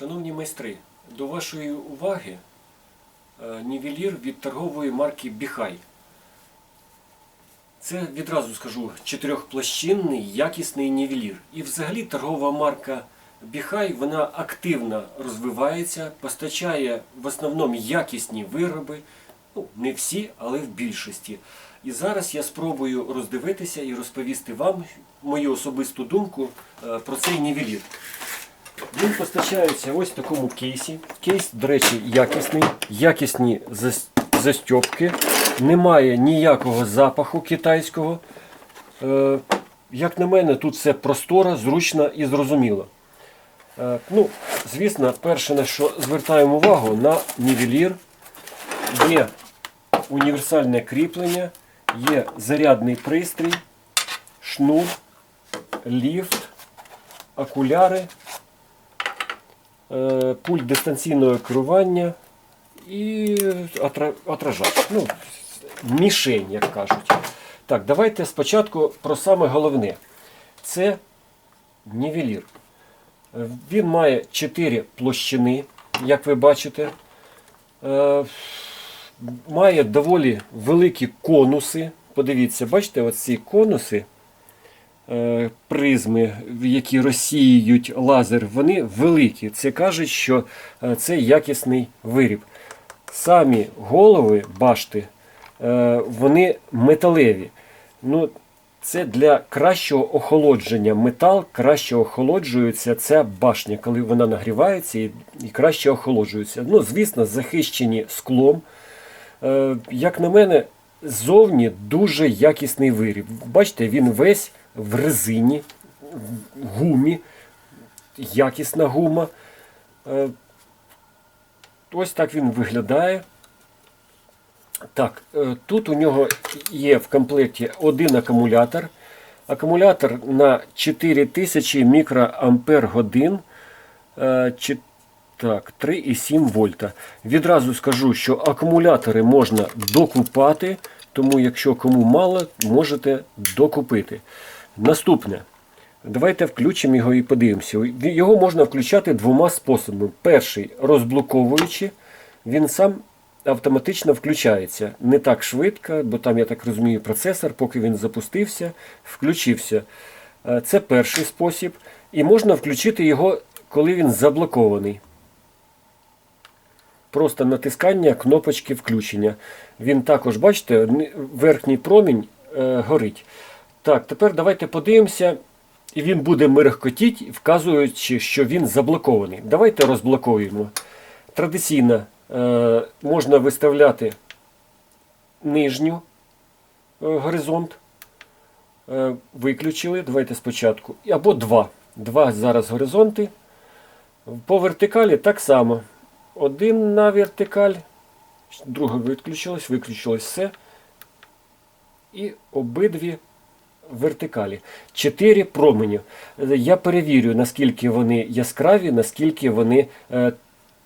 Шановні майстри, до вашої уваги е, нівелір від торгової марки Біхай. Це відразу скажу чотирьохплощинний якісний нівелір. І взагалі торгова марка Біхай вона активно розвивається, постачає в основному якісні вироби. Ну, не всі, але в більшості. І зараз я спробую роздивитися і розповісти вам мою особисту думку е, про цей нівелір. Він постачається ось в такому кейсі. Кейс, до речі, якісний, якісні застьопки. Немає ніякого запаху китайського. Е, як на мене, тут все просторо, зручно і зрозуміло. Е, ну, звісно, перше на що звертаємо увагу на нівелір. Є універсальне кріплення, є зарядний пристрій, шнур, ліфт, окуляри, пульт дистанційного керування і отра- отражач. Ну, мішень, як кажуть. Так, давайте спочатку про саме головне. Це нівелір. Е, Він має 4 площини, як ви бачите. Е, Має доволі великі конуси. Подивіться, бачите, оці конуси, е, призми, які розсіюють лазер, вони великі. Це кажуть, що е, це якісний виріб. Самі голови башти, е, вони металеві. Ну, це для кращого охолодження. Метал краще охолоджується. Ця башня, коли вона нагрівається і, краще охолоджується. Ну, звісно, захищені склом. Е, як на мене, ззовні дуже якісний виріб. Бачите, він весь в резині, в гумі, якісна гума. Е, ось так він виглядає. Так, е, тут у нього є в комплекті один акумулятор. Акумулятор на 4000 мікроампер годин. Е, Так, 3,7 вольта. Відразу скажу, що акумулятори можна докупати, тому якщо кому мало, можете докупити. Наступне. Давайте включимо його і подивимося. Його можна включати двома способами. Перший розблоковуючи, він сам автоматично включається. Не так швидко, бо там, я так розумію, процесор, поки він запустився, включився. Е, Це перший спосіб. І можна включити його, коли він заблокований. Просто натискання кнопочки включення. Він також, бачите, верхній промінь е, горить. Так, тепер давайте подивимося, і він буде мерехкотіть, вказуючи, що він заблокований. Давайте розблокуємо. Традиційно е, можна виставляти нижню е, горизонт. Е, виключили. Давайте спочатку. Або два. Два зараз горизонти. По вертикалі так само. Один на вертикаль, друге виключилось, виключилось все. І обидві вертикалі. Чотири промені. Я перевірю, наскільки вони яскраві, наскільки вони е,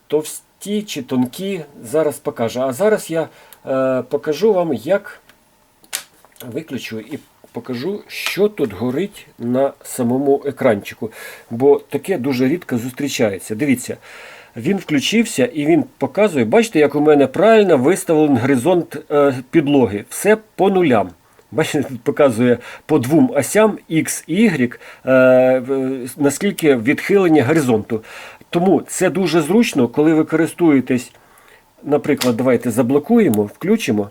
товсті чи тонкі. Зараз покажу. А зараз я е, покажу вам, як виключу і покажу, що тут горить на самому екранчику. Бо таке дуже рідко зустрічається. Дивіться, він включився і він показує, бачите, як у мене правильно виставлений горизонт е, підлоги. Все по нулям. Бачите, тут показує по двом осям X і Y, е, наскільки відхилення горизонту. Тому це дуже зручно, коли ви користуєтесь, наприклад, давайте заблокуємо, включимо.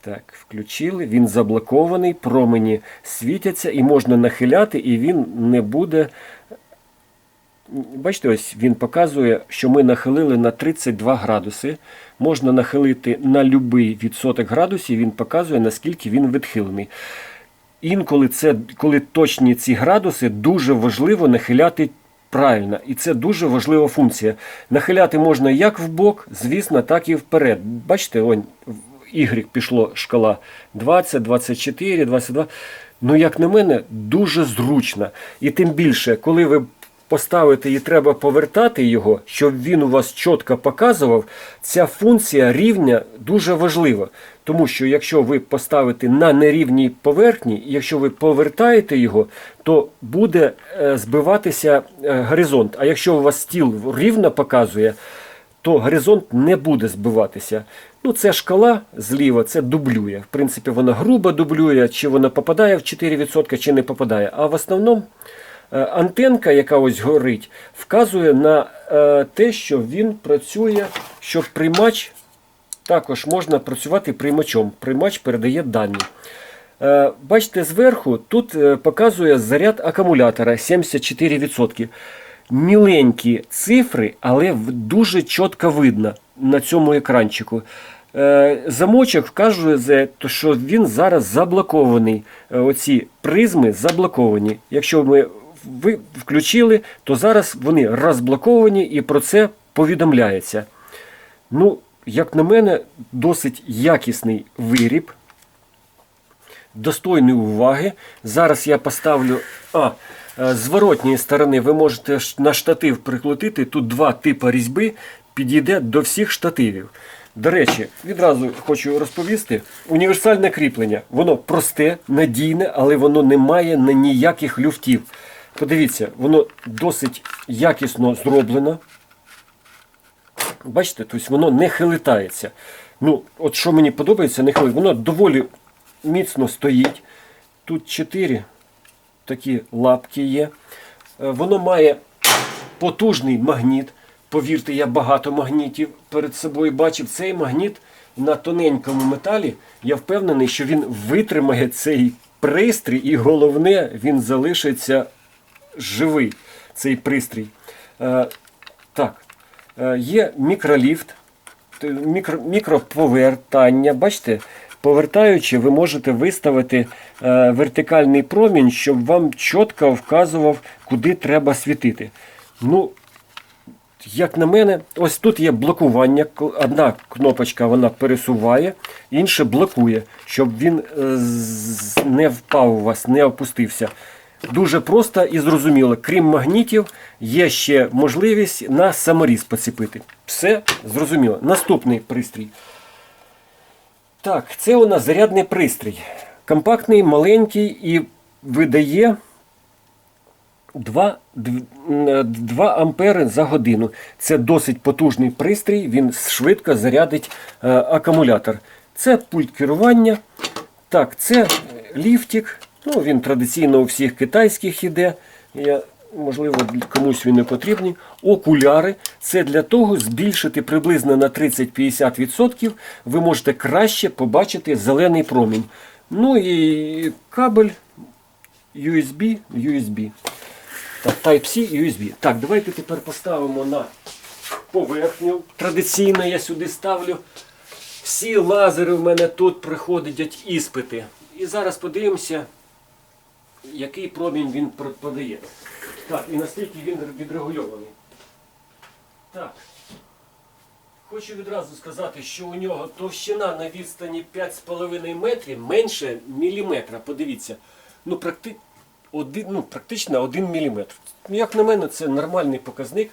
Так, включили, він заблокований, промені світяться і можна нахиляти, і він не буде. Бачите, ось він показує, що ми нахилили на 32 градуси. Можна нахилити на будь-який відсоток градусів, він показує, наскільки він відхилений. Інколи це, коли точні ці градуси, дуже важливо нахиляти правильно. І це дуже важлива функція. Нахиляти можна як в бок, звісно, так і вперед. Бачите, он, Y пішло шкала 20, 24, 22. Ну, як на мене, дуже зручно. І тим більше, коли ви поставити і треба повертати його, щоб він у вас чітко показував, ця функція рівня дуже важлива. Тому що якщо ви поставите на нерівній поверхні, якщо ви повертаєте його, то буде е, збиватися е, горизонт. А якщо у вас стіл рівно показує, то горизонт не буде збиватися. Ну, це шкала зліва, це дублює. В принципі, вона грубо дублює, чи вона попадає в 4%, чи не попадає. А в основному антенка, яка ось горить, вказує на е, те, що він працює, що приймач також можна працювати приймачом. Приймач передає дані. Е, Бачите, зверху тут е, показує заряд акумулятора 74%. Міленькі цифри, але дуже чітко видно на цьому екранчику. Е, Замочок вказує, що він зараз заблокований. Е, Оці призми заблоковані. Якщо ми ви включили, то зараз вони розблоковані і про це повідомляється. Ну, як на мене, досить якісний виріб, достойний уваги. Зараз я поставлю. А, е, з зворотньої сторони ви можете на штатив прикрутити. Тут два типи різьби, підійде до всіх штативів. До речі, відразу хочу розповісти: універсальне кріплення. Воно просте, надійне, але воно не має на ніяких люфтів. Подивіться, воно досить якісно зроблено. Бачите, тобто воно не хилитається. Ну, от що мені подобається, не хилить. Воно доволі міцно стоїть. Тут чотири такі лапки є. Е, Воно має потужний магніт. Повірте, я багато магнітів перед собою бачив. Цей магніт на тоненькому металі. Я впевнений, що він витримає цей пристрій, і головне, він залишиться живий, цей пристрій. Е, так, е, є мікроліфт, мікро, мікроповертання. Бачите, повертаючи, ви можете виставити е, вертикальний промінь, щоб вам чітко вказував, куди треба світити. Ну, як на мене, ось тут є блокування. Одна кнопочка вона пересуває, інша блокує, щоб він не впав у вас, не опустився. Дуже просто і зрозуміло. Крім магнітів, є ще можливість на саморіз поціпити. Все зрозуміло. Наступний пристрій. Так, це у нас зарядний пристрій. Компактний, маленький і видає 2, 2 ампери за годину. Це досить потужний пристрій, він швидко зарядить е, акумулятор. Це пульт керування. Так, це ліфтик. Ну, він традиційно у всіх китайських іде. Я, можливо, комусь він не потрібний. Окуляри. Це для того збільшити приблизно на 30-50%. Ви можете краще побачити зелений промінь. Ну і кабель USB, USB. Так, Type-C, USB. Так, давайте тепер поставимо на поверхню. Традиційно я сюди ставлю. Всі лазери в мене тут приходять іспити. І зараз подивимося, який промінь він подає. Так, і наскільки він відрегульований. Так. Хочу відразу сказати, що у нього товщина на відстані 5,5 метрів менше міліметра. Подивіться. Ну, практи... один, ну, практично 1 міліметр. Як на мене, це нормальний показник.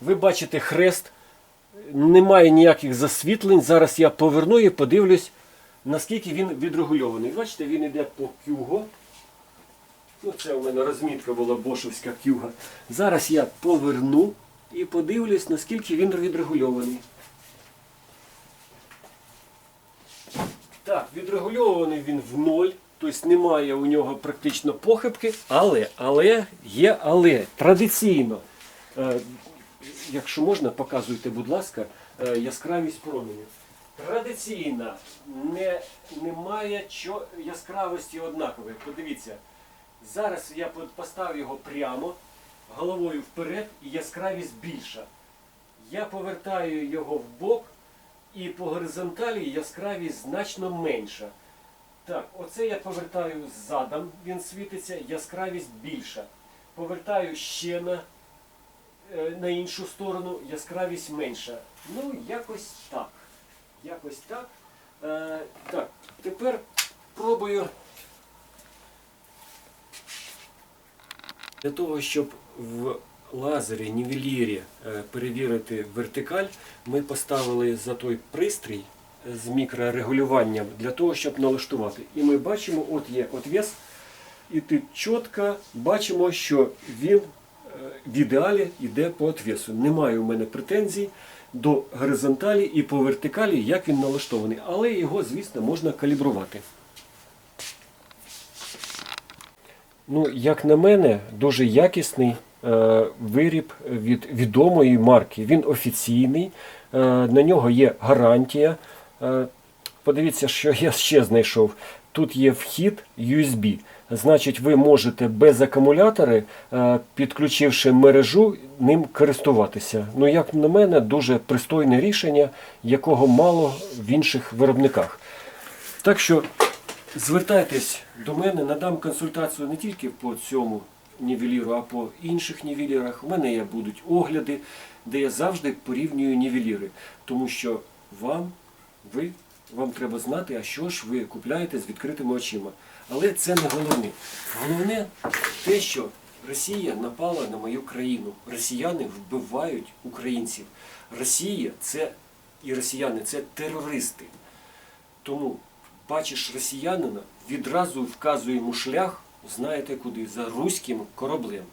Ви бачите хрест, немає ніяких засвітлень. Зараз я поверну і подивлюсь, наскільки він відрегульований. Бачите, він йде по кюго. Ну, це у мене розмітка була бошевська кюга. Зараз я поверну і подивлюсь, наскільки він відрегульований. Так, відрегульований він в ноль, тобто немає у нього практично похибки, але, але, є але. Традиційно, е, якщо можна, показуйте, будь ласка, е, яскравість променю. Традиційно не, немає чо, яскравості однакової. Подивіться, зараз я по- поставив його прямо, головою вперед, і яскравість більша. Я повертаю його в бок, і по горизонталі яскравість значно менша. Так, оце я повертаю задом, він світиться, яскравість більша. Повертаю ще на, е, на іншу сторону, яскравість менша. Ну, якось так. Якось так. Е, так, тепер пробую для того, щоб в лазері, нівелірі е, перевірити вертикаль, ми поставили за той пристрій з мікрорегулюванням для того, щоб налаштувати. І ми бачимо, от є отвес, і ти чітко бачимо, що він е, в ідеалі йде по отвесу. Немає у мене претензій до горизонталі і по вертикалі, як він налаштований. Але його, звісно, можна калібрувати. Ну, як на мене, дуже якісний е, виріб від відомої марки. Він офіційний, е, на нього є гарантія. Е, подивіться, що я ще знайшов. Тут є вхід USB. Значить, ви можете без акумулятори, е, підключивши мережу, ним користуватися. Ну, як на мене, дуже пристойне рішення, якого мало в інших виробниках. Так що звертайтесь до мене, надам консультацію не тільки по цьому нівеліру, а по інших нівелірах. У мене є будуть огляди, де я завжди порівнюю нівеліри. Тому що вам, ви, вам треба знати, а що ж ви купляєте з відкритими очима. Але це не головне. Головне те, що Росія напала на мою країну. Росіяни вбивають українців. Росія це і росіяни це терористи. Тому бачиш росіянина, відразу вказує йому шлях, знаєте куди, за руським кораблем.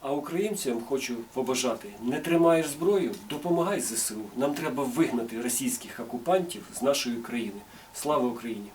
А українцям хочу побажати, не тримаєш зброю, допомагай ЗСУ. Нам треба вигнати російських окупантів з нашої країни. Слава Україні!